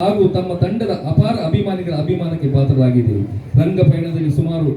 ಹಾಗೂ ತಮ್ಮ ತಂಡದ ಅಪಾರ ಅಭಿಮಾನಿಗಳ ಅಭಿಮಾನಕ್ಕೆ ಪಾತ್ರರಾಗಿದ್ದೇವೆ ರಂಗ ಪಯಣದಲ್ಲಿ ಸುಮಾರು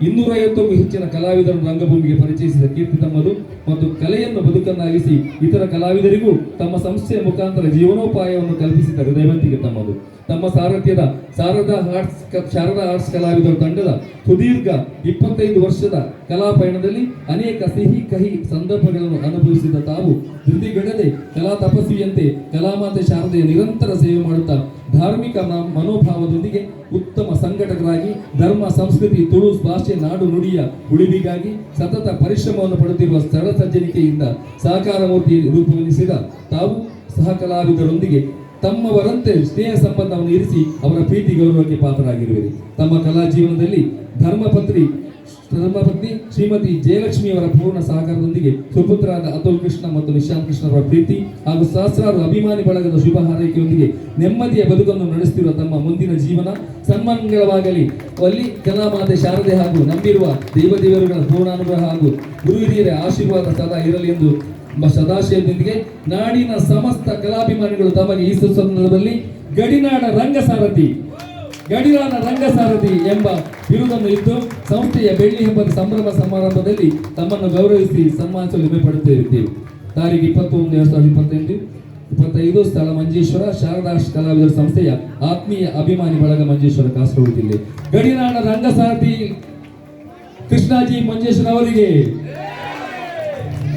ಇನ್ನೂರೈವತ್ತಕ್ಕೂ ಹೆಚ್ಚಿನ ಕಲಾವಿದರನ್ನು ರಂಗಭೂಮಿಗೆ ಪರಿಚಯಿಸಿದ ಕೀರ್ತಿ ತಮ್ಮದು ಮತ್ತು ಕಲೆಯನ್ನು ಬದುಕನ್ನಾಗಿಸಿ ಇತರ ಕಲಾವಿದರಿಗೂ ತಮ್ಮ ಸಂಸ್ಥೆಯ ಮುಖಾಂತರ ಜೀವನೋಪಾಯವನ್ನು ಕಲ್ಪಿಸಿದ ಹೃದಯವಂತಿಗೆ ತಮ್ಮದು. ತಮ್ಮ ಸಾರಥ್ಯದ ಶಾರದಾ ಆರ್ಟ್ಸ್ ಶಾರದಾ ಆರ್ಟ್ಸ್ ಕಲಾವಿದರ ತಂಡದ ಸುದೀರ್ಘ ಇಪ್ಪತ್ತೈದು ವರ್ಷದ ಕಲಾ ಪಯಣದಲ್ಲಿ ಅನೇಕ ಸಿಹಿ ಕಹಿ ಸಂದರ್ಭಗಳನ್ನು ಅನುಭವಿಸಿದ ತಾವು ಧೃತಿಗಡದೆ ಕಲಾ ತಪಸ್ವಿಯಂತೆ ಕಲಾಮಾತೆ ಶಾರದೆಯ ನಿರಂತರ ಸೇವೆ ಮಾಡುತ್ತಾ ಧಾರ್ಮಿಕ ಮನೋಭಾವದೊಂದಿಗೆ ಉತ್ತಮ ಸಂಘಟಕರಾಗಿ ಧರ್ಮ, ಸಂಸ್ಕೃತಿ, ತುಳು ಭಾಷೆ ನಾಡು ನುಡಿಯ ಉಳಿವಿಗಾಗಿ ಸತತ ಪರಿಶ್ರಮವನ್ನು ಪಡೆದಿರುವ ಸ್ಥಳ ಸಜ್ಜನಿಕೆಯಿಂದ ಸಹಕಾರ ಮೂರ್ತಿ ರೂಪುಗೊಳಿಸಿದ ತಾವು ಸಹ ಕಲಾವಿದರೊಂದಿಗೆ ತಮ್ಮವರಂತೆ ಸ್ನೇಹ ಸಂಬಂಧವನ್ನು ಇರಿಸಿ ಅವರ ಪ್ರೀತಿ ಗೌರವಕ್ಕೆ ಪಾತ್ರರಾಗಿರುವಿರಿ. ತಮ್ಮ ಕಲಾ ಜೀವನದಲ್ಲಿ ಧರ್ಮಪತ್ರಿ ಧರ್ಮಪತ್ನಿ ಶ್ರೀಮತಿ ಜಯಲಕ್ಷ್ಮಿಯವರ ಪೂರ್ಣ ಸಹಕಾರದೊಂದಿಗೆ ಸುಪುತ್ರರಾದ ಅತುಲ್ ಕೃಷ್ಣ ಮತ್ತು ನಿಶಾಂತ್ ಕೃಷ್ಣರವರ ಪ್ರೀತಿ ಹಾಗೂ ಸಹಸ್ರಾರು ಅಭಿಮಾನಿ ಬಳಗದ ಶುಭ ಹಾರೈಕೆಯೊಂದಿಗೆ ನೆಮ್ಮದಿಯ ಬದುಕನ್ನು ನಡೆಸುತ್ತಿರುವ ತಮ್ಮ ಮುಂದಿನ ಜೀವನ ಸನ್ಮಂಗಳವಾಗಲಿ. ಅಲ್ಲಿ ಕಲಾಮಾತೆ ಶಾರದೆ ಹಾಗೂ ನಂಬಿರುವ ದೇವದೇವರುಗಳ ಪೂರ್ಣಾನುಗ್ರಹ ಹಾಗೂ ಗುರು ಹಿರಿಯರ ಆಶೀರ್ವಾದ ಸದಾ ಇರಲಿ ಎಂದು ಎಂಬ ಸದಾಶಯದೊಂದಿಗೆ ನಾಡಿನ ಸಮಸ್ತ ಕಲಾಭಿಮಾನಿಗಳು ತಮಗೆ ಈ ಸಂದರ್ಭದಲ್ಲಿ ಗಡಿನಾಡ ರಂಗಸಾರಥಿ ಗಡಿನಾಡ ರಂಗಸಾರಥಿ ಎಂಬ ಬಿರುದನ್ನು ಇದ್ದು ಸಂಸ್ಥೆಯ ಬೆಳ್ಳಿ ಹಬ್ಬದ ಸಂಭ್ರಮ ಸಮಾರಂಭದಲ್ಲಿ ತಮ್ಮನ್ನು ಗೌರವಿಸಿ ಸನ್ಮಾನಿಸಲು ಹೆಮ್ಮೆ ಪಡುತ್ತಿರುತ್ತೇವೆ ತಾರೀಕು ಇಪ್ಪತ್ತೊಂದು, ಎರಡು ಸಾವಿರದ ಇಪ್ಪತ್ತೆಂಟು. ಇಪ್ಪತ್ತೈದು, ಸ್ಥಳ ಮಂಜೇಶ್ವರ ಶಾರದಾಶ್ ಕಲಾವಿದರ ಸಂಸ್ಥೆಯ ಆತ್ಮೀಯ ಅಭಿಮಾನಿ ಬಳಗ ಮಂಜೇಶ್ವರ ಕಾಸರಗೋಡು ಜಿಲ್ಲೆ. ಗಡಿನಾಡ ರಂಗಸಾರಥಿ ಕೃಷ್ಣಾಜಿ ಮಂಜೇಶ್ವರ ಅವರಿಗೆ.